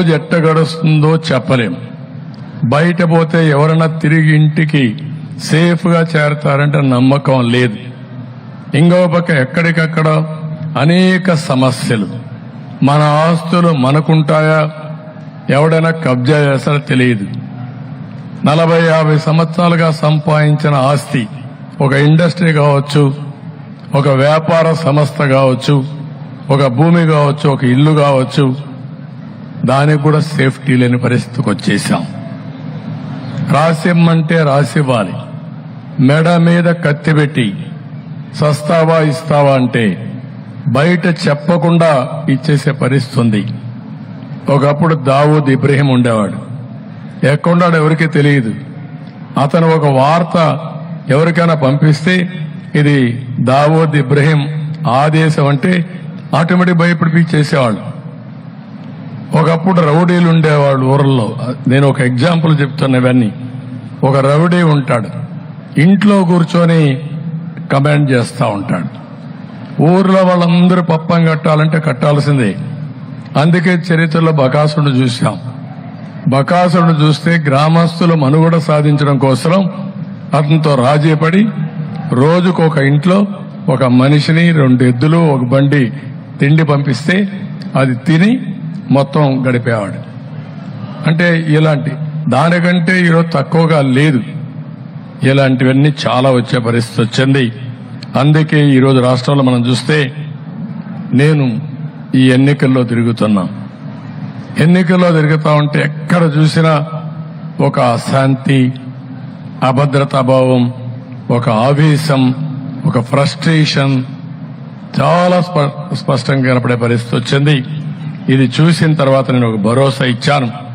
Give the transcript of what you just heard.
రోజు ఎట్ట గడుస్తుందో చెప్పలేం. బయట పోతే ఎవరైనా తిరిగి ఇంటికి సేఫ్గా చేరతారంటే నమ్మకం లేదు. ఇంకో పక్క ఎక్కడికక్కడ అనేక సమస్యలు. మన ఆస్తులు మనకుంటాయా? ఎవడైనా కబ్జా చేస్తారో తెలియదు. నలభై యాభై సంవత్సరాలుగా సంపాదించిన ఆస్తి ఒక ఇండస్ట్రీ కావచ్చు ఒక వ్యాపార సంస్థ కావచ్చు ఒక భూమి కావచ్చు ఒక ఇల్లు కావచ్చు దానికి కూడా సేఫ్టీ లేని పరిస్థితికి వచ్చేసాం. రాసిమ్మంటే రాసివ్వాలి. మెడ మీద కత్తి పెట్టి సస్తావా ఇస్తావా అంటే బయట చెప్పకుండా ఇచ్చేసే పరిస్థితి ఉంది. ఒకప్పుడు దావూద్ ఇబ్రహీం ఉండేవాడు. ఎక్కడున్నాడు ఎవరికి తెలియదు. అతను ఒక వార్త ఎవరికైనా పంపిస్తే ఇది దావూద్ ఇబ్రహీం ఆదేశం అంటే ఆటోమేటిక్ భయపడిపి చేసేవాళ్ళు ఒకప్పుడు రౌడీలు ఉండేవాళ్ళు ఊర్లో. నేను ఒక ఎగ్జాంపుల్ చెప్తున్నా ఇవన్నీ. ఒక రౌడీ ఉంటాడు. ఇంట్లో కూర్చొని కమాండ్ చేస్తూ ఉంటాడు. ఊర్లో వాళ్ళందరూ పప్పం కట్టాలంటే కట్టాల్సిందే. అందుకే చరిత్రలో బకాసుడు చూశాం. బకాసుడు చూస్తే గ్రామస్తులు మనుగడ సాధించడం కోసం అతనితో రాజీపడి రోజుకు ఒక ఇంట్లో ఒక మనిషిని రెండు ఎద్దులు ఒక బండి తిండి పంపిస్తే అది తిని మొత్తం గడిపేవాడు. అంటే ఇలాంటి దానికంటే ఈరోజు తక్కువగా లేదు. ఇలాంటివన్నీ చాలా వచ్చే పరిస్థితి వచ్చింది. అందుకే ఈరోజు రాష్ట్రంలో మనం చూస్తే నేను ఈ ఎన్నికల్లో తిరుగుతున్నా. ఎన్నికల్లో తిరుగుతా ఉంటే ఎక్కడ చూసినా ఒక అశాంతి అభద్రతాభావం ఒక ఆవేశం ఒక ఫ్రస్ట్రేషన్ చాలా స్ప- స్పష్టంగా కనపడే పరిస్థితి వచ్చింది. ఇది చూసిన తర్వాత నేను ఒక భరోసా ఇచ్చాను.